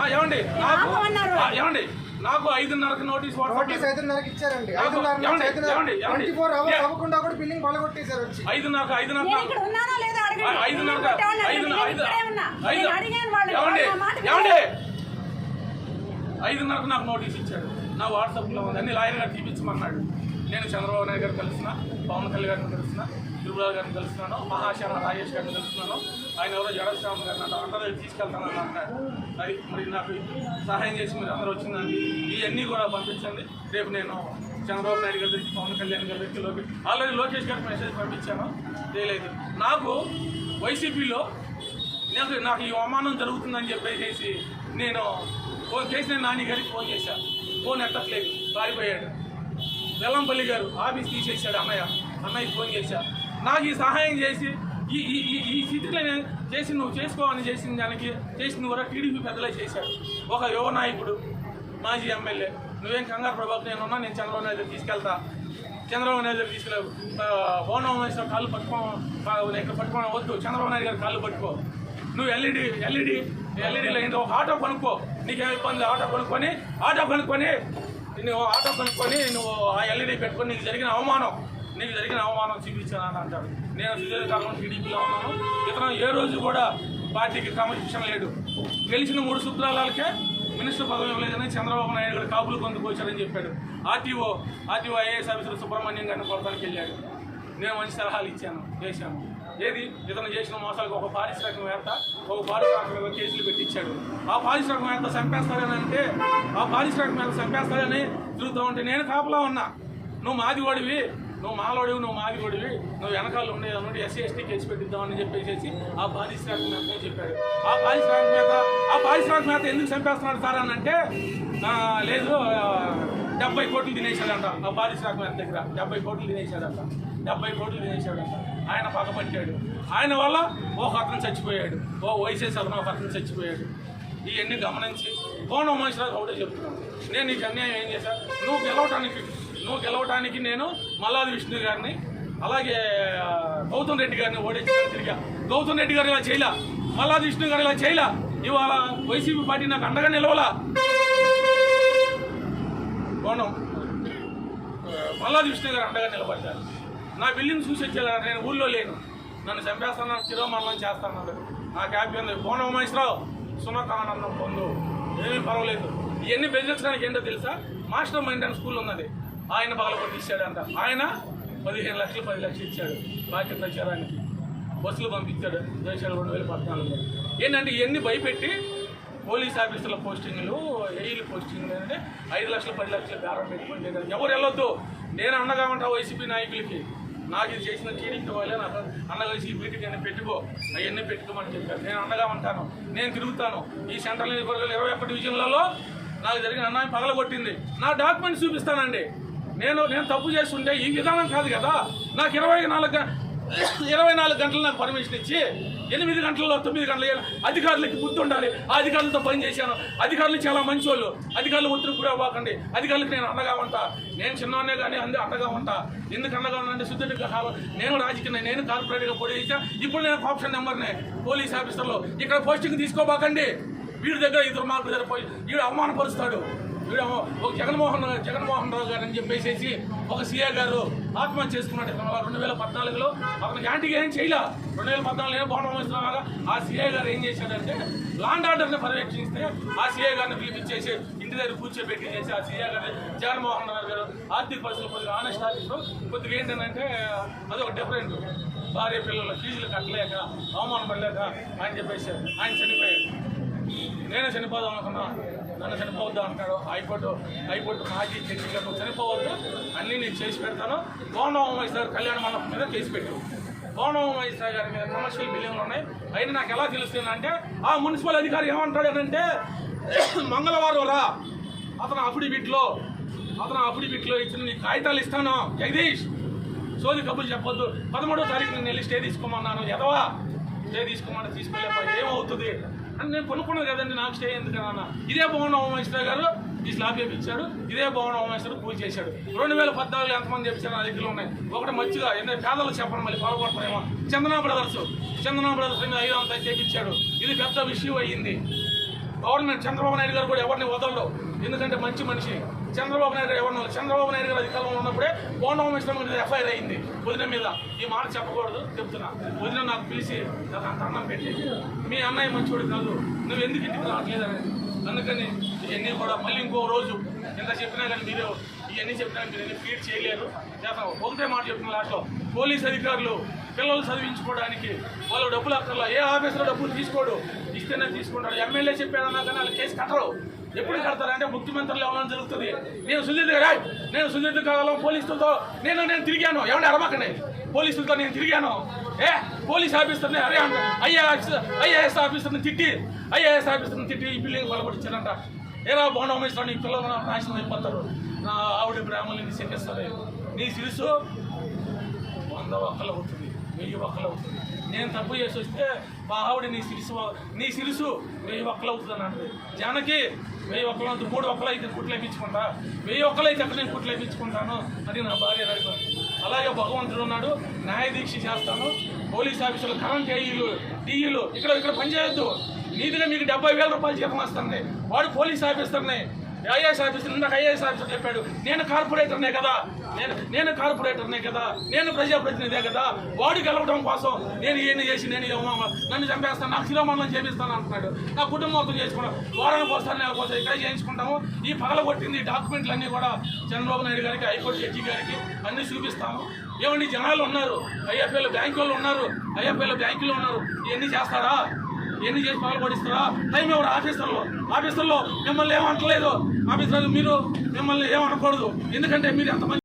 ఆ, ఏమండి? ఏమండి? నాకు ఐదున్నరకు నోటీస్ నోటీస్ ఐదున్నరకి ఇచ్చారండి. ఐదున్నర? ఐదున్నర? ట్వంటీ ఫోర్ అవర్స్ అవ్వకుండా కూడా బిల్లింగ్ పగలగొట్టేశారు వచ్చి. ఐదున్నరకు ఐదున్నరకు నేను ఇక్కడ ఉన్నానా లేదా అడగండి. ఐ- ఐదున్నరకు. ఏమండి. ఐదున్నరకు నాకు నోటీస్ ఇచ్చాడు నా వాట్సాప్లో ఉంది. అన్ని లాయర్ గారు తీపించమన్నాడు నేను చంద్రబాబు నాయుడు గారిని కలిసిన పవన్ కళ్యాణ్ గారిని కలిసిన తిరుమల గారిని కలుస్తున్నాను మహాశాన రాజేష్ గారిని కలుస్తున్నాను. ఆయన ఎవరో జడశ్రామ్ గారిని అంట అందరూ తీసుకెళ్తానని అన్నారు అది మరి నాకు సహాయం చేసి మీరు అందరూ వచ్చిందండి ఇవన్నీ కూడా పంపించండి. రేపు నేను చంద్రబాబు నాయుడు గారి దగ్గరికి పవన్ కళ్యాణ్ గారి దగ్గరికి లోకేష్ ఆల్రెడీ లోకేష్ గారికి మెసేజ్ పంపించాను. చేయలేదు నాకు వైసీపీలో నాకు నాకు ఈ అవమానం జరుగుతుందని చెప్పేసి నేను ఫోన్ చేసిన నాని గారికి ఫోన్ చేశాను ఫోన్ ఎట్టట్లేదు పారిపోయాడు. వెల్లంపల్లి గారు ఆఫీస్ తీసేసాడు అన్నయ్య. అన్నయ్యకి ఫోన్ చేశా. నాకు ఈ సహాయం చేసి ఈ ఈ ఈ- ఈ స్థితిలో నేను చేసి నువ్వు చేసుకోవాలని చేసిన దానికి చేసిన కూడా టీడీపీ పెద్దలే చేశాడు ఒక యువ నాయకుడు మాజీ ఎమ్మెల్యే. నువ్వేం కంగారు ప్రభాకర్ నేను ఉన్నా నేను చంద్రబాబు నాయుడు తీసుకెళ్తా. చంద్రబాబు నాయుడు దగ్గర తీసుకెళ్ళావు. ఓనం వేసిన కాళ్ళు పట్టుకో ఇక్కడ పట్టుకోవడం వద్దు. చంద్రబాబు నాయుడు గారు కాళ్ళు పట్టుకో. నువ్వు ఎల్ఈడి ఎల్ఈడి ఎల్ఈడి ఎల్ఈడిలో ఒక ఆటో కొనుక్కో. నీకేం ఇబ్బంది? ఆటో కొనుక్కొని ఆటో కొనుక్కొని నువ్వు ఆటో కొనుక్కొని నువ్వు ఆ ఎల్ఈడి పెట్టుకొని నీకు జరిగిన అవమానం. నీకు జరిగిన అవమానం చూపించానని అంటాడు నేను సుదీర్ఘకాలం టీడీపీలో ఉన్నాను. ఇతను ఏ రోజు కూడా పార్టీకి క్రమశిక్షణ లేడు గెలిచిన మూడు సూత్రాలకే మినిస్టర్ పదవి ఇవ్వలేదని చంద్రబాబు నాయుడు గారు కాపులు పొందుకొచ్చారని చెప్పాడు. RTO RTO IAS officer Subrahmanyam గారిని కొడతానికి వెళ్ళాడు. నేను మంచి సలహాలు ఇచ్చాను చేశాను. ఏది? ఇతను చేసిన మోసాలకు ఒక పారిశ్రామికవేత్త ఒక పారిశ్రామికవేత్త కేసులు పెట్టించాడు. ఆ పారిశ్రామికవేత్త చంపేస్తాడని అంటే ఆ పారిశ్రామికవేత్త చంపేస్తాడని తిరుగుతూ ఉంటే నేను కాపలా ఉన్నా. నువ్వు మాదివాడివి నువ్వు మాలోడివి నువ్వు మాదిగోడివి నువ్వు వెనకాల ఉండే నుండి ఎస్సీ ఎస్టీ కేసు పెట్టిద్దామని చెప్పేసి ఆ పారిశ్రామికవేత్త చెప్పాడు ఆ పారిశ్రామికవేత్త ఆ పారిశ్రామికవేత్త ఎందుకు చంపేస్తున్నాడు సార్ అని అంటే లేదు డెబ్బై కోట్లు తినేశాడంట ఆ పారిశ్రామికవేత్త దగ్గర. డెబ్బై కోట్లు తినేశాడంట. డెబ్బై కోట్లు తినేశాడంట. ఆయన పగపట్టాడు. ఆయన వల్ల ఒక అతను చచ్చిపోయాడు. ఓ వైసెస్ అతను ఒక అతను చచ్చిపోయాడు. ఇవన్నీ గమనించి కోన మనుషులకు ఒకటే చెప్తున్నాను నేను నీకు అన్యాయం ఏం చేశాను నువ్వు గెలవటానికి నువ్వు గెలవటానికి నేను మల్లాది విష్ణు గారిని అలాగే గౌతమ్ రెడ్డి గారిని ఓడించడానికి తిరిగా గౌతమ్ రెడ్డి గారు ఇలా చేయలా. మల్లాది విష్ణు గారు ఇలా చేయలా. ఇవాళ వైసీపీ పార్టీ నాకు అండగా నిలవలా. కోణం. మల్లాది విష్ణు గారు అండగా నిలబడ్డారు. నా బిల్డింగ్ చూసి వచ్చేదా నేను ఊళ్ళో లేను. నన్ను చంపేస్తాను చిరోమరణం చేస్తాను నా హ్యాపీ ఉంది. కోన మహేశ్వరావు సునకానందం పొందు. ఏమీ పర్వాలేదు. ఇవన్నీ బెదిరించడానికి ఏంటో తెలుసా? మాస్టర్ మైండ్ అని స్కూల్ ఉన్నది. ఆయన పగలకొట్టి ఇచ్చాడంట ఆయన పదిహేను లక్షలు పది లక్షలు ఇచ్చాడు. బాకీ ప్రచారానికి బస్సులు పంపించాడు. దేశాలు రెండు వేల పద్నాలుగులో. ఏంటంటే ఇవన్నీ భయపెట్టి పోలీస్ ఆఫీసర్ల పోస్టింగ్లు ఏఈల పోస్టింగ్లు అంటే ఐదు లక్షలు పది లక్షలు బేరం పెట్టుకుంటే ఎవరు వెళ్ళొద్దు. నేను అండగా ఉంటా వైసీపీ నాయకులకి నాకు ఇది చేసిన టీడీపీ వాళ్ళే నాకు అండగా ఈ నేను పెట్టుకో. అవన్నీ పెట్టుకోమని చెప్పారు. నేను అండగా ఉంటాను. నేను తిరుగుతాను. ఈ సెంట్రల్ నియోజకవర్గాలు ఇరవై ఒక్క డివిజన్లలో నాకు జరిగిన అన్యాయం పగలగొట్టింది. నా డాక్యుమెంట్స్ చూపిస్తానండి. నేను నేను తప్పు చేస్తుంటే ఈ విధానం కాదు కదా. నాకు ఇరవై నాలుగు ఇరవై నాలుగు గంటలు నాకు పర్మిషన్ ఇచ్చి ఎనిమిది గంటల్లో తొమ్మిది గంటలు అధికారులకి బుద్ధి ఉండాలి. ఆ అధికారులతో పని చేశాను. అధికారులు చాలా మంచి వాళ్ళు అధికారులు ఒత్తిడి కూడా అవ్వకండి. అధికారులకు నేను అండగా ఉంటా. నేను చిన్నవాడే కానీ అందరూ అండగా ఉంటా. ఎందుకు అండగా ఉన్నానంటే శుద్ధి కాలం నేను రాజకీయ నేను కార్పొరేట్గా పోటీ చేశా. ఇప్పుడు నేను ఆప్షన్ నెంబర్నే పోలీస్ ఆఫీసర్లో. ఇక్కడ పోస్టింగ్ తీసుకోబాకండి. వీడి దగ్గర ఇద్దరు మార్కుల దగ్గర పోయి వీడు అవమానపరుస్తాడు. ఒక జగన్మోహన్ జగన్మోహన్ రావు గారు అని చెప్పేసి ఒక సీఏ గారు ఆత్మహత్య చేసుకున్నాడు. రెండు వేల పద్నాలుగులో? అతను యాంటీకి ఏం చేయలే? రెండు వేల పద్నాలుగు ఏం బోనం వస్తున్నాగా ఆ సీఏ గారు ఏం చేశాడంటే లాండ్ ఆర్డర్ని పర్యవేక్షిస్తే ఆ సీఏ గారిని పిలిపించేసి ఇంటి దగ్గర కూర్చోబెట్టి చేసి ఆ సీఏ గారు జగన్మోహన్ రావు గారు ఆర్థిక పరిస్థితులు కొద్దిగా ఆనెస్ట్ ఆఫీసులో కొద్దిగా ఏంటంటే అదొక డిఫరెంట్ భార్య పిల్లలు ఫీజులు కట్టలేక అవమానం పడలేక ఆయన చెప్పేసి ఆయన చనిపోయాడు. నేనే చనిపోదాం అనుకున్నా. నన్ను చనిపోవద్దు అంటాడు హైకోర్టు హైకోర్టు మాజీ జడ్జి గారు చనిపోవద్దు. అన్నీ నేను చేసి పెడతాను. గౌరవం సార్ కళ్యాణ మండపం మీద కేసు పెట్టు. గౌరవం సార్ గారి మీద కమర్షియల్ బిల్డింగ్లు ఉన్నాయి. అయినా నాకు ఎలా తెలుస్తుంది అంటే ఆ మున్సిపల్ అధికారి ఏమంటాడు అంటే మంగళవారం రా. అతను అఫిడవిట్లో అతను అఫిడవిట్లో ఇచ్చిన నీ కాగితాలు ఇస్తాను. జగదీష్ సోది కబుర్లు చెప్పొద్దు. పదమూడో తారీఖు నేను వెళ్ళి స్టే తీసుకోమన్నాను. ఎదవా? స్టే తీసుకోమని తీసుకెళ్ళే ఏమవుతుంది? అని నేను కొనుక్కున్నది కదండి నాకు స్టే ఎందుకన్నా ఇదే భవన హోమేశ్వర గారు ఈ స్లాబ్ చేపించాడు ఇదే భవన హోమేశ్వర పూజ చేశాడు. రెండు వేల పద్నాలుగులో ఎంతమంది చెప్పారు నా దగ్గర ఉన్నాయి. ఒకటి మంచిగా ఎన్నో పేదలు చెప్పడం మళ్ళీ పొరపడతారేమో చందనా బ్రదర్స్ చందనా బ్రదర్స్ మీద ఐదు అంతా చేపించాడు. ఇది పెద్ద విషయం అయ్యింది. గవర్నమెంట్ చంద్రబాబు నాయుడు గారు కూడా ఎవరిని వదలరు ఎందుకంటే మంచి మనిషి. చంద్రబాబు నాయుడు గారు ఎవరిని చంద్రబాబు నాయుడు గారు అధికారంలో ఉన్నప్పుడే కోండం మిశ్రమ మీద ఎఫ్ఐఆర్ అయింది. వదిన మీద ఈ మాట చెప్పకూడదు చెప్తున్నా. వదిన నాకు పిలిచి నాకు అంత అన్నం పెట్టి మీ అన్నయ్య మంచివాడు కాదు. నువ్వు ఎందుకు ఇంటికి రావట్లేదని అందుకని ఇవన్నీ కూడా మళ్ళీ ఇంకో రోజు. ఎంత చెప్పినా కానీ మీరు ఇవన్నీ చెప్తాను మీరు ఫీడ్ చేయలేరు ఒకటే మాట చెప్తున్నా లాస్ట్లో పోలీస్ అధికారులు పిల్లలు చదివించుకోవడానికి వాళ్ళు డబ్బులు అక్కర్లా. ఏ ఆఫీసులో డబ్బులు తీసుకోడు? ఇస్తేనే తీసుకుంటాడు. ఎమ్మెల్యే చెప్పారన్నా కానీ వాళ్ళు కేసు కట్టరు. ఎప్పుడు కడతారంటే ముఖ్యమంత్రులు ఏమైనా జరుగుతుంది. నేను సుజిత్ రాయ్ నేను సుజిత్ కాలం పోలీసులతో నేను నేను తిరిగాను. ఏమన్నా అరమకండి పోలీసులతో నేను తిరిగాను. ఏ? పోలీస్ ఆఫీసర్ని అరే అంట. ఐఏఎస్ ఐఏఎస్ ఆఫీసర్ని తిట్టి ఐఏఎస్ ఆఫీసర్ని తిట్టి ఈ బిల్డింగ్ బలపడిచ్చారంట ఏరా బాగుండా ఉమేశ్వర నీ పిల్లలు నాశనం అయిపోతారు. నా ఆవిడ బ్రాహ్మణుని చెప్పేస్తారు నీ శిరుసు వంద ఒక్కలు అవుతుంది వెయ్యి ఒక్కలు అవుతుంది. నేను తప్పు చేసి వస్తే మా ఆవిడ నీ సిరుసు నీ సిరుసు వెయ్యి ఒక్కలు అవుతుంది అని జానకి వెయ్యి ఒక్కలు అవుతుంది మూడు ఒక్కలు అయితే కుట్లు వేయించుకుంటా వెయ్యి ఒక్కలు అయితే అక్కడ నేను కుట్లు వేయించుకుంటాను అది నా భార్య నడిపాను అలాగే భగవంతుడు ఉన్నాడు న్యాయ దీక్ష చేస్తాను. పోలీస్ ఆఫీసులు కరెంట్ ఏఈలు డీఈలు ఇక్కడ ఇక్కడ పనిచేయొద్దు. నీతిగా మీకు డెబ్బై వేల రూపాయలు జీతం వస్తుంది. వాడు పోలీస్ ఆఫీసర్ని. ఐఏఎస్ ఆఫీసర్ నాకు ఐఏఎస్ ఆఫీసర్ చెప్పాడు. నేను కార్పొరేటర్నే కదా. నేను నేను కార్పొరేటర్నే కదా. నేను ప్రజాప్రతినిధే కదా. వాడు గెలవడం కోసం నేను ఏం చేసి నేను ఏమో నన్ను చంపేస్తాను నాకు శిరోమండలం చేపిస్తాను అంటున్నాడు. నా కుటుంబంతో మొత్తం చేసుకున్నాను వారానికి వస్తాను లేకపోతే ఇక్కడ చేయించుకుంటాము. ఈ పగల కొట్టింది డాక్యుమెంట్లు అన్నీ కూడా చంద్రబాబు నాయుడు గారికి హైకోర్టు జడ్జి గారికి అన్నీ చూపిస్తాము. ఏమండి జనాలు ఉన్నారు. ఐఎఫ్ఏలు బ్యాంకు వాళ్ళు ఉన్నారు. ఐఎఫ్ఏలు బ్యాంకులు ఉన్నారు. ఇవన్నీ చేస్తారా ఎన్ని చేసి పగలు పడిస్తారా టైం ఎవరు? ఆఫీసర్లో. ఆఫీసర్లో మిమ్మల్ని ఏమంటలేదు ఆఫీసర్లు మీరు మిమ్మల్ని ఏమనకూడదు ఎందుకంటే మీరు ఎంతమంది